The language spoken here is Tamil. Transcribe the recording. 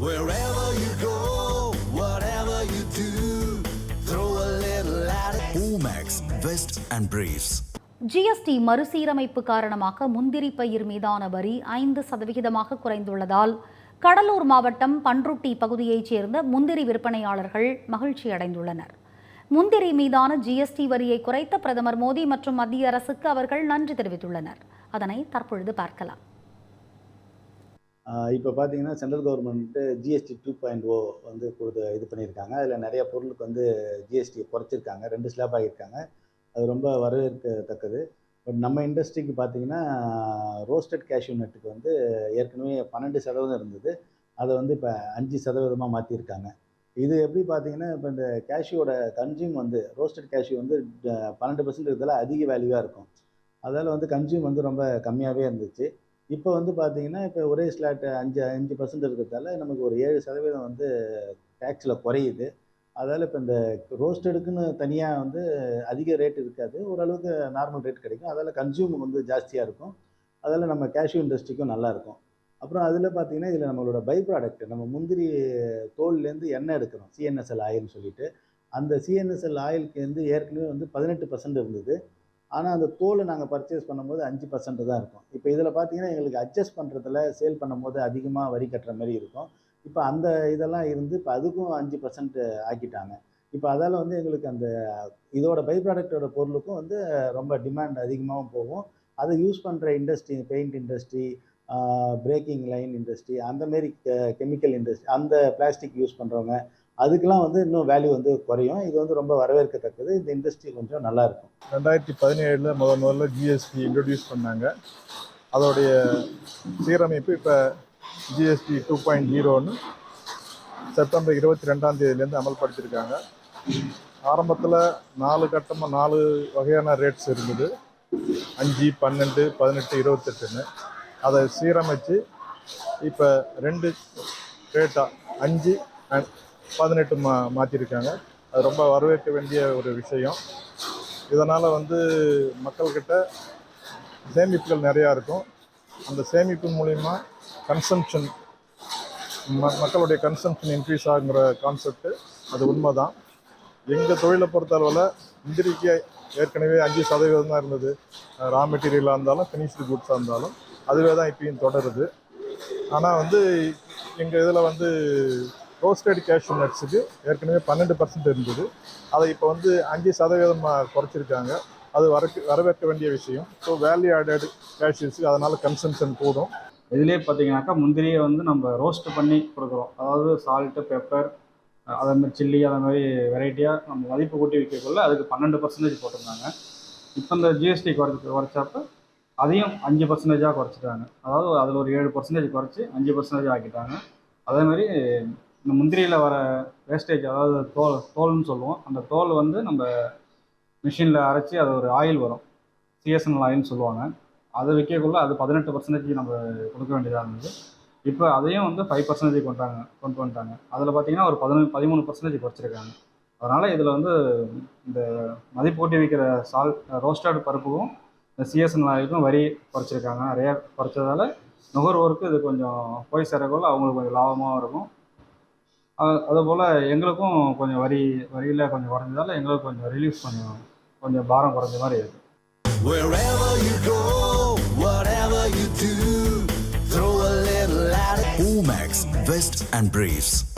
Wherever you go, whatever you do, throw a little at it. Omax, Vest and Briefs. GST மறுசீரமைப்பு காரணமாக முந்திரி பயிர் மீதான வரி ஐந்து சதவிகிதமாக குறைந்துள்ளதால் கடலூர் மாவட்டம் பன்ருட்டி பகுதியைச் சேர்ந்த முந்திரி விற்பனையாளர்கள் மகிழ்ச்சி அடைந்துள்ளனர் முந்திரி மீதான ஜிஎஸ்டி வரியை குறைத்த பிரதமர் மோடி மற்றும் மத்திய அரசுக்கு அவர்கள் நன்றி தெரிவித்துள்ளனர் அதனை தற்பொழுது பார்க்கலாம் இப்போ பார்த்தீங்கன்னா central government GST two point O வந்து கொடுத்து இது பண்ணியிருக்காங்க. அதில் நிறைய பொருளுக்கு வந்து ஜிஎஸ்டி குறைச்சிருக்காங்க. ரெண்டு ஸ்லாப் ஆகியிருக்காங்க. அது ரொம்ப வரவேற்கத்தக்கது. பட் நம்ம இண்டஸ்ட்ரிக்கு பார்த்தீங்கன்னா ரோஸ்டட் கேஷ்யூ நட்டுக்கு வந்து ஏற்கனவே பன்னெண்டு சதவீதம் இருந்தது. அதை வந்து இப்போ அஞ்சு சதவீதமாக மாற்றிருக்காங்க இது எப்படி பார்த்தீங்கன்னா இப்போ இந்த கேஷ்யூவோட கன்சியூம் வந்து ரோஸ்டட் கேஷ்யூ வந்து பன்னெண்டு பர்சன்ட் இருக்கிறதுல அதிக வேல்யூவாக இருக்கும். அதால் வந்து கன்சியூம் வந்து ரொம்ப கம்மியாகவே இருந்துச்சு. இப்போ வந்து பார்த்தீங்கன்னா இப்போ ஒரே ஸ்லாட் அஞ்சு அஞ்சு பர்சன்ட் இருக்கிறதால நமக்கு ஒரு ஏழு சதவீதம் வந்து டேக்ஸில் குறையுது. அதால் இப்போ இந்த ரோஸ்டடுக்குன்னு தனியாக வந்து அதிக ரேட் இருக்காது. ஓரளவுக்கு நார்மல் ரேட் கிடைக்கும். அதால் கன்சியூம் வந்து ஜாஸ்தியாக இருக்கும். அதால் நம்ம கேஷ்யூ இண்டஸ்ட்ரிக்கும் நல்லாயிருக்கும் அப்புறம் அதில் பார்த்தீங்கன்னா இதில் நம்மளோட பை ப்ராடக்ட் நம்ம முந்திரி தோல்லேருந்து எண்ணெய் எடுக்கிறோம். சிஎன்எஸ்எல் ஆயில்னு சொல்லிட்டு. அந்த சிஎன்எஸ்எல் ஆயிலுக்கு வந்து ஏற்கனவே வந்து பதினெட்டு பர்சன்ட் இருந்தது. ஆனால் அந்த தோலை நாங்கள் பர்ச்சேஸ் பண்ணும்போது அஞ்சு பர்சன்ட் தான் இருக்கும். இப்போ இதில் பார்த்தீங்கன்னா எங்களுக்கு அட்ஜஸ்ட் பண்ணுறதுல சேல் பண்ணும்போது அதிகமாக வரி கட்டுற மாதிரி இருக்கும். இப்போ அந்த இதெல்லாம் இருந்து இப்போ அதுக்கும் அஞ்சு பர்சன்ட் ஆக்கிட்டாங்க. இப்போ அதால் வந்து எங்களுக்கு அந்த இதோட பை ப்ராடக்டோட பொருளுக்கும் வந்து ரொம்ப டிமாண்ட் அதிகமாகவும் போகும். அதை யூஸ் பண்ணுற industry paint industry braking line industry அந்தமாரி கெமிக்கல் இண்டஸ்ட்ரி அந்த பிளாஸ்டிக் யூஸ் பண்ணுறவங்க அதுக்கெல்லாம் வந்து இன்னும் வேல்யூ வந்து குறையும். இது வந்து ரொம்ப வரவேற்கத்தக்கது. இந்த இண்டஸ்ட்ரி கொஞ்சம் நல்லா இருக்கும். ரெண்டாயிரத்தி பதினேழில் முதல் முதல்ல ஜிஎஸ்டி இன்ட்ரடியூஸ் பண்ணாங்க. அதோடைய சீரமைப்பு இப்போ ஜிஎஸ்டி டூ பாயிண்ட் ஜீரோன்னு செப்டம்பர் இருபத்தி ரெண்டாம் தேதியிலேருந்து அமல்படுத்தியிருக்காங்க. ஆரம்பத்தில் நாலு கட்டமாக நாலு வகையான ரேட்ஸ் இருந்தது. அஞ்சு பன்னெண்டு பதினெட்டு இருபத்தெட்டுன்னு. அதை சீரமைச்சு இப்போ ரெண்டு ரேட்டாக அஞ்சு அண்ட் பதினெட்டு மா மாற்றிருக்காங்க அது ரொம்ப வரவேற்க வேண்டிய ஒரு விஷயம். இதனால் வந்து மக்கள்கிட்ட சேமிப்புகள் நிறையா இருக்கும். அந்த சேமிப்பு மூலிமா கன்சம்ஷன் ம மக்களுடைய கன்சம்ஷன் இன்க்ரீஸ் ஆகுங்கிற கான்செப்ட்டு அது உண்மை தான் எங்கள் தொழிலை பொறுத்தளவில் முந்திரிக்கு ஏற்கனவே அஞ்சு சதவீதம் தான் இருந்தது. ரா மெட்டீரியலாக இருந்தாலும் ஃபினிஷ்டு குட்ஸாக இருந்தாலும். அதுவே தான் இப்பயும் தொடருது. ஆனால் வந்து எங்கள் இதில் வந்து ரோஸ்டட் கேஷ்யூ நட்ஸுக்கு ஏற்கனவே பன்னெண்டு பர்சன்ட் இருந்தது. அதை இப்போ வந்து அஞ்சு சதவீதமாக குறைச்சிருக்காங்க. அது வரக்கு வரவேற்க வேண்டிய விஷயம். ஸோ வேல்யூ ஆடட் கேஷ்யூஸுக்கு அதனால் கன்சம்ஷன் கூடும். இதுலேயே பார்த்தீங்கன்னாக்கா முந்திரியை வந்து நம்ம ரோஸ்ட் பண்ணி கொடுக்குறோம். அதாவது சால்ட்டு பெப்பர் அதே மாதிரி சில்லி அதே மாதிரி வெரைட்டியாக நம்ம மதிப்பு கூட்டி விற்கக்குள்ள அதுக்கு பன்னெண்டு பர்சன்டேஜ் போட்டிருந்தாங்க. இப்போ இந்த ஜிஎஸ்டி குறைச்சி குறைச்சப்ப அதையும் அஞ்சு பர்சன்டேஜாக குறைச்சிட்டாங்க. அதாவது அதில் ஒரு ஏழு பர்சன்டேஜ் குறைச்சி அஞ்சு பர்சன்டேஜ் ஆக்கிட்டாங்க. அதே மாதிரி இந்த முந்திரியில் வர வேஸ்டேஜ் அதாவது தோல் தோல்னு சொல்லுவோம். அந்த தோல் வந்து நம்ம மிஷினில் அரைச்சி அது ஒரு ஆயில் வரும். சிஎஸ்என்எல் ஆயில்னு சொல்லுவாங்க. அதை விற்கக்குள்ள அது பதினெட்டு பர்சன்டேஜ் நம்ம கொடுக்க வேண்டியதாக இருந்தது. இப்போ அதையும் வந்து ஃபைவ் பர்சன்டேஜ் கொண்டாங்க கொண்டு வந்துட்டாங்க. அதில் பார்த்தீங்கன்னா ஒரு பதினொன்று பதிமூணு பர்சன்டேஜ் குறைச்சிருக்காங்க. அதனால் இதில் வந்து இந்த மதிப்பு கூட்டி விற்கிற சால் ரோஸ்டட் பருப்புக்கும் இந்த சிஎஸ்என் ஆயிலுக்கும் வரி குறைச்சிருக்காங்க. நிறையா குறைச்சதால நுகர்வோருக்கு இது கொஞ்சம் போய் சேரக்குள்ள அவங்களுக்கு கொஞ்சம் லாபமாகவும் இருக்கும். அதுபோல் எங்களுக்கும் கொஞ்சம் வரி வரியில் கொஞ்சம் குறைஞ்சதால எங்களுக்கு கொஞ்சம் ரிலீஃப் கொஞ்சம் கொஞ்சம் பாரம் குறைஞ்ச மாதிரி it. Omax, Vest and Briefs.